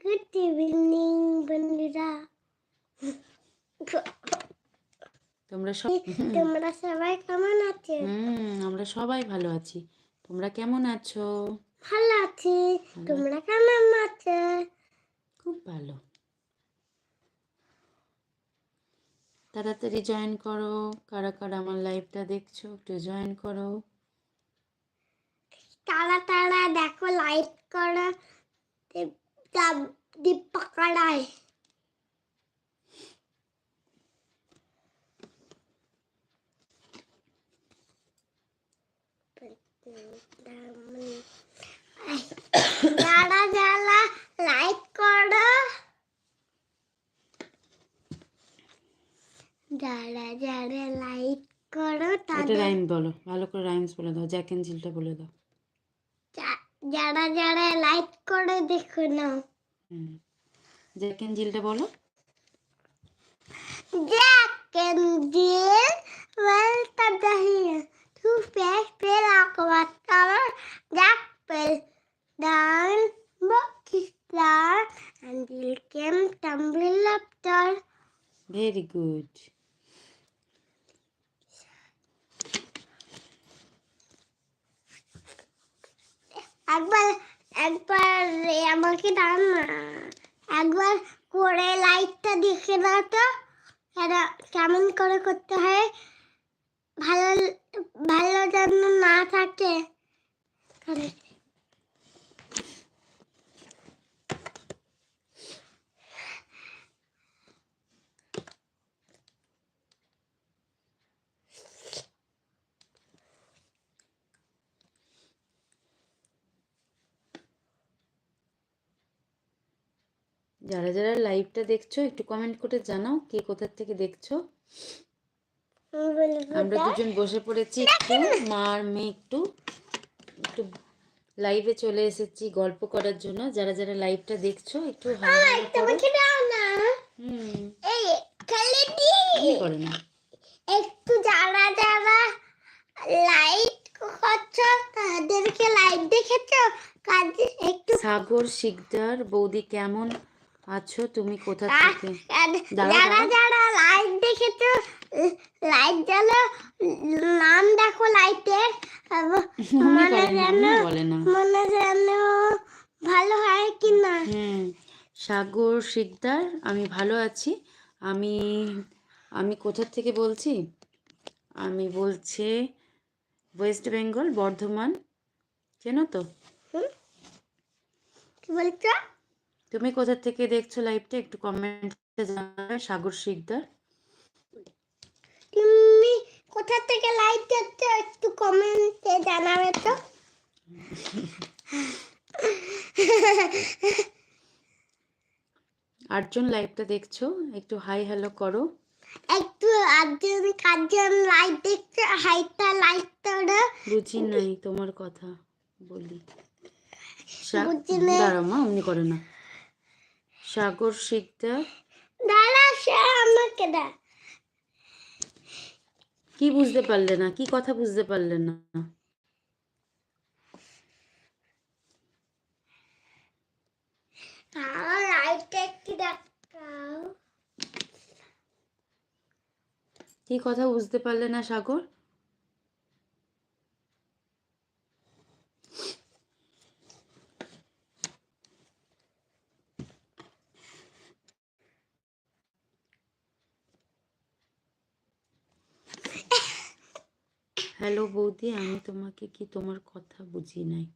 Good evening বন্ধুরা তোমরা সব তোমরা সবাই কেমন আছো? হুম আমরা সবাই ভালো আছি। তোমরা কেমন আছো? ভালো আছি। তোমরা কেমন আছো? খুব ভালো। তাড়াতাড়ি জয়েন করো। কারা কারা আমার লাইভটা দেখছ একটু জয়েন করো। তারা তারা দেখো লাইক করো। দীপা কড়াই যারা যারা লাইক করো যারা যারা লাইক করো তাদের রাইম বলো ভালো করে রাইমস বলে দাও জ্যাক এন্ড জিলটা বলে দাও যারা যারা লাইক করে দেখো না হুম জ্যাক এন্ড জিলটা বলো Jack and Jill welcome to here. Two fish fell out of a tower. Jack fell down, his down, and Jill came tumbling up there. Very good একবার একবার আমাকে দাও না। একবার করে লাইটটা দেখে দাও তো। এটা কেমন করে করতে হয়? ভালো ভালো যেন না থাকে। যারা যারা লাইভটা দেখছ একটু কমেন্ট করে জানাও কে কোথা থেকে দেখছ। আমরা দুজন বসে পড়েছি একটু মা আর মেয়ে একটু। একটু লাইভে চলে এসেছি গল্প করার জন্য। যারা যারা লাইভটা দেখছ একটু হাই হাই করো। তোমাকে দাও না। হুম। এই খেলে দি। করে না? একটু যারা যারা লাইট করছ তাদেরকে লাইট দেখেছ? কাজে একটু সাগর শিকদার বৌদি কেমন? আছো তুমি কোথা থেকে? যারা যারা লাইট দেখেছ লাইট জ্বালো নাম দেখো লাইটের মনে করে না যেন মনে বলে না। যেন ভালো হয় কি না? হুম সাগর শিকদার আমি ভালো আছি। আমি আমি কোথা থেকে বলছি? আমি বলছি ওয়েস্ট বেঙ্গল বর্ধমান। চেনো তো? কি বলছো? তুমি কোথা থেকে দেখছ লাইভটা একটু কমেন্টে জানাবে সাগর শিকদার। তুমি কোথা থেকে লাইট দেখছ একটু কমেন্টে জানাবে তো। আটজন লাইভটা দেখছ একটু হাই হ্যালো করো। একটু আটজন কাজজন লাইট দেখছ হাইটা লাইট তোড়ো বুঝি নাই তোমার কথা বলি। বুঝি নাই। দাঁড়াও মা অমনি করে না। সাগর শিকদার দাঁড়া সে আমাকে দা। কি বুঝতে পারলে না? কি কথা বুঝতে পারলে না? কি কথা বুঝতে পারলে না সাগর? হ্যালো বৌদি আমি তোমাকে কি তোমার কথা বুঝি নাই?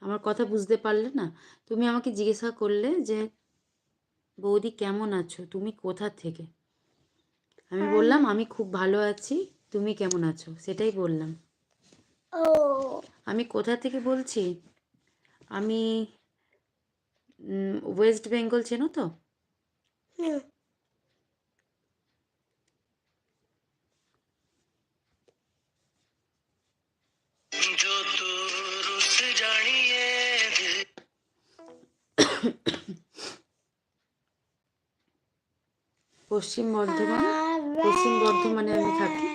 আমার কথা বুঝতে পারলে না? তুমি আমাকে জিজ্ঞাসা করলে যে বৌদি কেমন আছো? তুমি কোথা থেকে? আমি বললাম আমি খুব ভালো আছি তুমি কেমন আছো? সেটাই বললাম। ও। আমি কোথা থেকে বলছি? আমি ওয়েস্ট বেঙ্গল চেনো তো? পশ্চিম বর্ধমান। পশ্চিম বর্ধমানে আমি থাকি।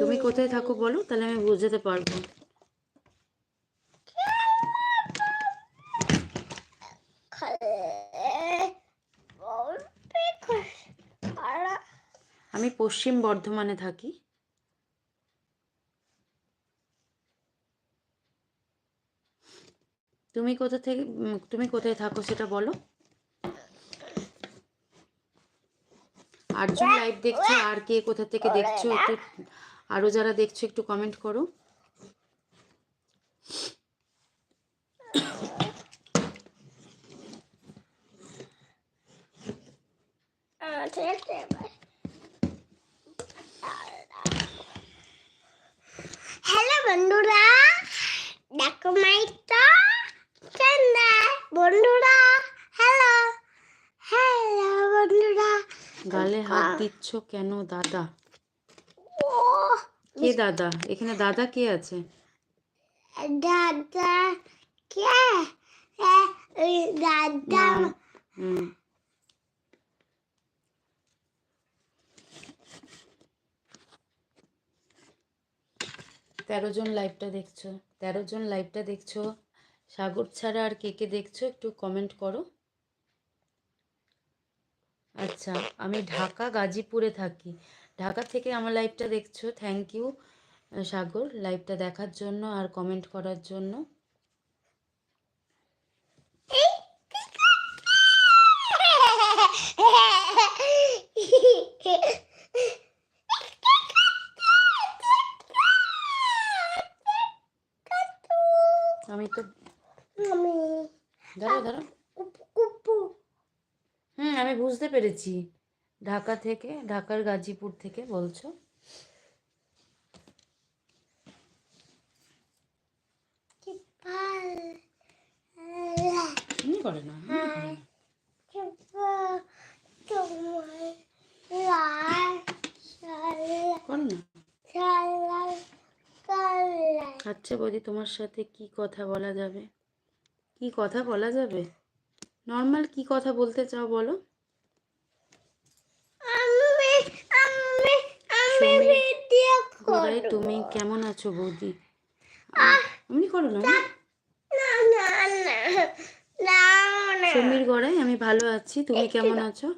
তুমি কোথায় থাকো বলো? তাহলে আমি বুঝতে পারব। পশ্চিম বর্ধমানে থাকি। তুমি কোথা থেকে, তুমি কোথায় থাকো সেটা বলো। আটজন লাইভ দেখছ, আর কে কোথা থেকে দেখছ একটু, আরও যারা দেখছ একটু কমেন্ট করো। হ্যালো বন্ধুরা দেখো মাইটা চন্দা বন্ধুরা হ্যালো হ্যালো বন্ধুরা গালে হাত দিচ্ছ কেন দাদা? ও কে দাদা? এখানে দাদা কে আছে? দাদা কে? দাদা তেরো জন লাইভটা দেখছ। তেরো জন লাইভটা দেখছ। সাগর ছাড়া আর কে কে দেখছ একটু কমেন্ট করো। আচ্ছা আমি ঢাকা, গাজীপুরে থাকি। ঢাকা থেকে আমার লাইভটা দেখছ। থ্যাংক ইউ সাগর লাইভটা দেখার জন্য আর কমেন্ট করার জন্য। আমি তো আমি কুপু কুপু। হুম আমি বুঝতে পেরেছি। ঢাকা থেকে ঢাকার গাজীপুর থেকে বলছো চিপাল এমনি করে না এমনি করে না। চিপা তোমার লাল সালা কর না সালা আচ্ছা বৌদি তোমার সাথে কি কথা বলা যাবে? কি কথা বলা যাবে? নর্মাল কি কথা বলতে চাও বলো? তুমি কেমন আছো বৌদি? এমনি করো না সমীর গড়াই আমি ভালো আছি তুমি কেমন আছো?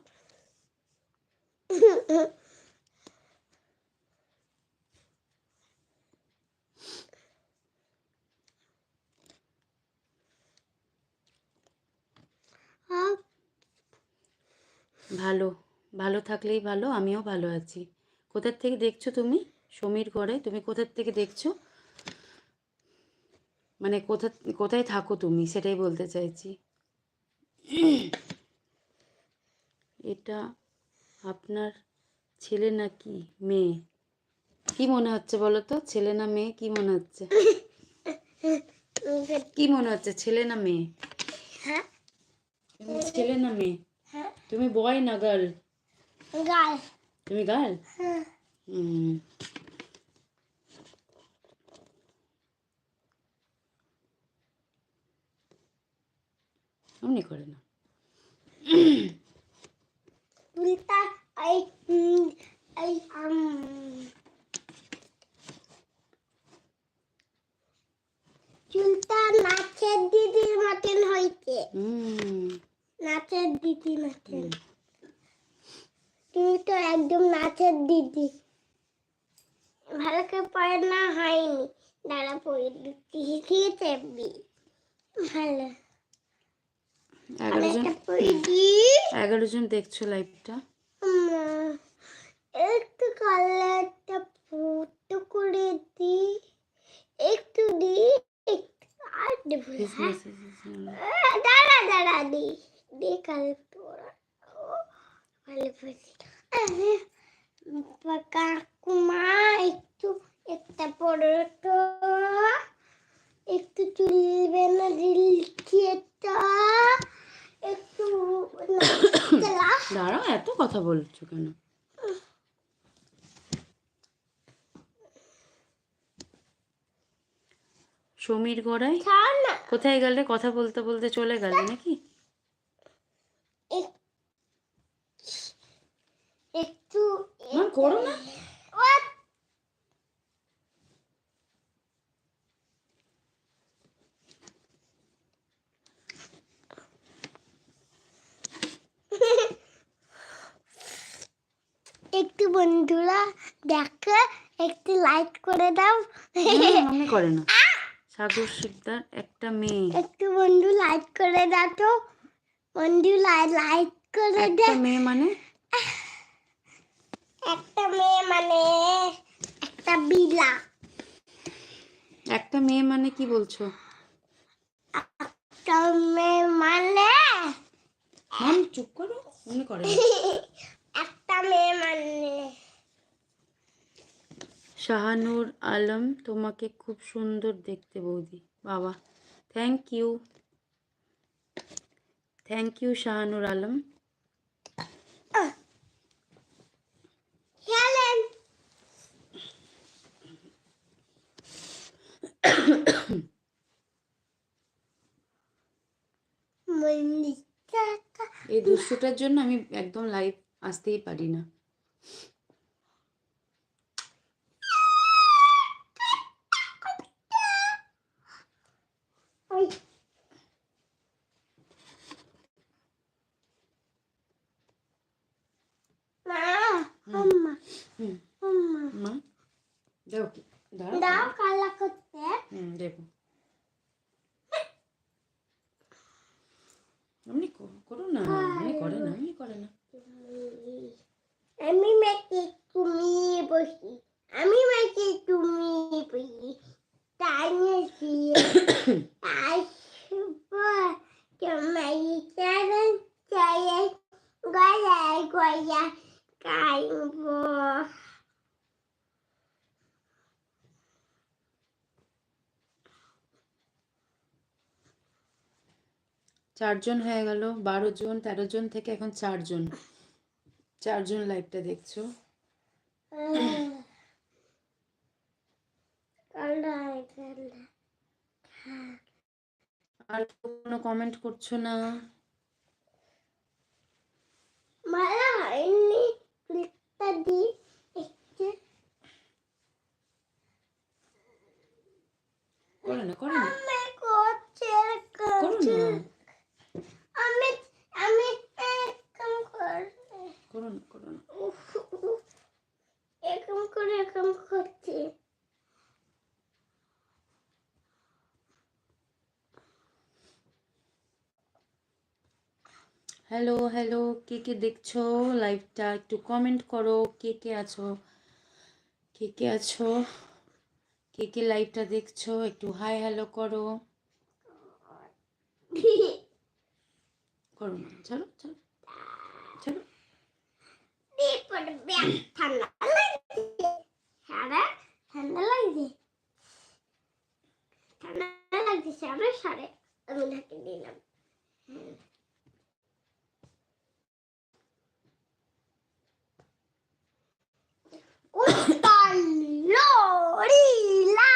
ভালো ভালো থাকলেই ভালো আমিও ভালো আছি। কোথার থেকে দেখছ তুমি? সমীর গড়ে তুমি কোথার থেকে দেখছ? মানে কোথা কোথায় থাকো তুমি? সেটাই বলতে চাইছি। এটা আপনার ছেলে নাকি মেয়ে? কি মনে হচ্ছে বলো তো? ছেলে না মেয়ে? কি মনে হচ্ছে? কি মনে হচ্ছে? ছেলে না মেয়ে? হ্যাঁ? তুমি ছেলে না মেয়ে? হ্যাঁ। তুমি বয় না গার্ল গাল তুমি গার্ল হ্যাঁ। হুম। অমনি করে না। উল্টা আম। চুলটা নাচের দিদির মতন হয়েছে। হুম। নাচের দিদি মতন তুমি তো একদম নাচের দিদি। ভালো করে পড়ানো হয়নি। দাঁড়া পড়ে দিচ্ছি। ঠিক আছে ভালো। এগারো জন? পড়ে এগারো দেখছ লাইভটা? একটু কালারটা ফুটো করে দি। একটু দি। একটু আর দেবো না, দাঁড়া দাঁড়া দি। পড়ছি আরে, বা- কাকুমা একটু একটা তো একটু চুলবে না এটা একটু দাঁড়াও এত কথা বলছো কেন? সমীর গড়াই? কোথায় গেলে কথা বলতে বলতে চলে গেলে নাকি? একটু করো না। একটু বন্ধুরা দেখো একটু লাইক করে দাও। মনে করে না। সাগর শিকদার একটা মেয়ে। একটু বন্ধু লাইক করে দাও তো। বন্ধু লাইক করে একটা দাও মেয়ে মানে? একটা মেয়ে মানে একটা বিলা একটা মেয়ে মানে কি বলছো? একটা মেয়ে মানে মাম চুপ করো মনে করে একটা মেয়ে মানে। শাহানুর আলম তোমাকে খুব সুন্দর দেখতে বৌদি। বাবা thank you thank you Shahanur Alam এই দুশোটার জন্য আমি একদম লাইভ আসতেই পারি না ওই মা আম্মা হুম আম্মা মা দাও কি? দাও কালা করতে। হুম দেবো এমনি করো না এমনি করে না এমনি করে না। আমি মেকে তুমি বসি আমি মেকে তুমি বসি। তাই নাকি আসব। তোমার চারণ চাই গলায় গলা কাইবো চারজন হয়ে গেল বারো জন তেরো জন থেকে এখন চারজন চারজন লাইভটা দেখছ? আর কোনো কমেন্ট করছ না? করে না করে না। করো না। আমি আমি এরকম করে। করো না করো না এরকম করে এরকম করছি। হ্যালো হ্যালো কে কে দেখছ লাইভটা একটু কমেন্ট করো কে কে আছো? কে কে আছো? কে কে লাইভটা দেখছ? একটু হাই হ্যালো করো করো না চলো চলো। চলো। ঠান্ডা লাগছে। ঠান্ডা লাগছে। সারা, সারে আমি ঢাকে দিলাম Lorila!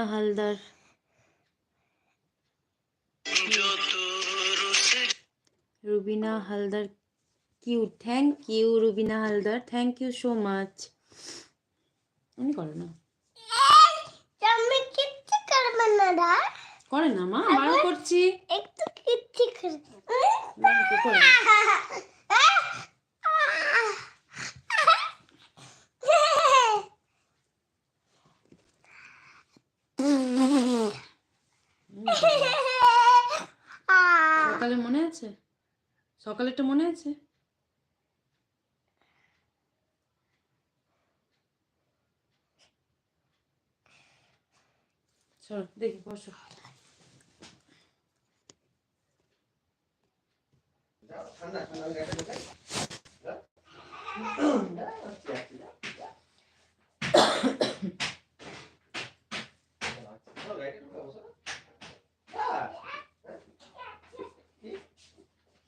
Mia Haldar. Rubina Haldar Q thank you Rubina Haldar thank you so much আমি করে না। করে না মা আমারও করছি। একটু কিচ্ছু করছি। সকালে মনে আছে? সকালেরটা মনে আছে? চল দেখি বসো। ঠান্ডা ঠান্ডা।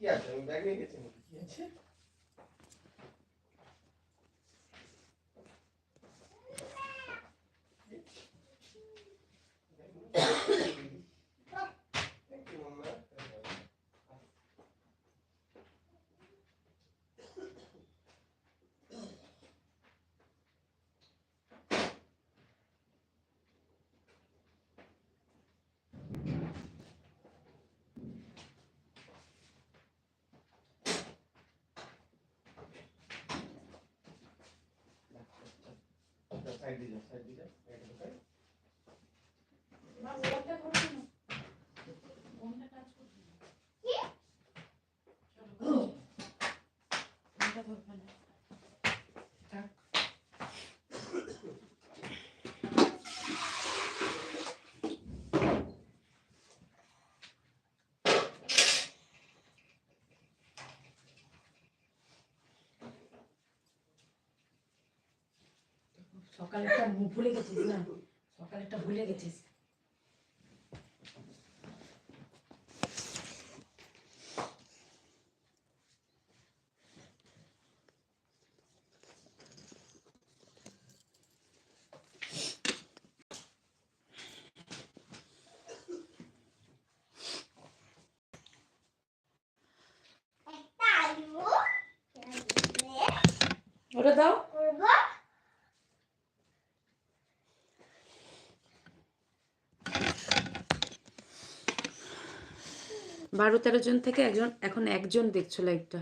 কি আছে আমি ব্যাগ নিয়ে গেছি নাকি? কি আছে সাইড দিয়ে যাও সাইড দিয়ে যাও গাড়িটা ঢোকাই সকালেরটা ভুলে গেছিস না? সকালেরটা ভুলে গেছিস। বারো তেরো জন থেকে একজন, এখন একজন দেখছ লাইভটা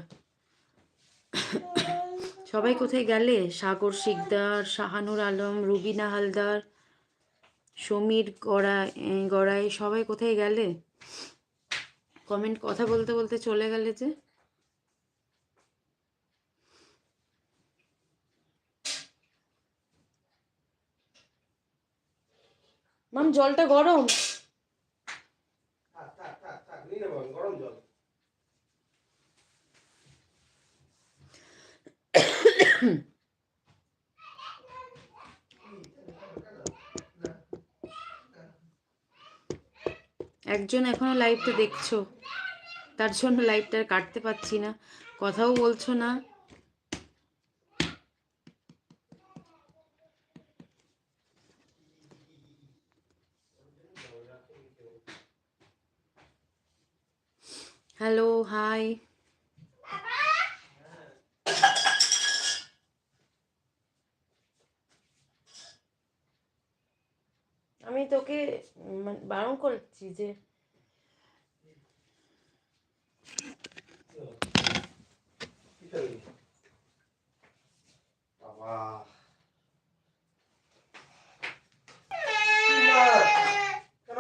সবাই কোথায় গেলে? সাগর শিকদার, শাহানুর আলম, রুবিনা হালদার, সমীর গড়াই গড়াই, সবাই কোথায় গেলে? কমেন্ট কথা বলতে বলতে চলে গেলে যে। মাম জলটা গরম থাক থাক থাক থাক নিয়ে নেব আমি, গরম জল। একজন এখনও লাইভটা দেখছ। তার জন্য লাইভটা কাটতে পারছি না। কথাও বলছো না। হ্যালো হাই আমি তোকে মানে বারণ করছি যে কেন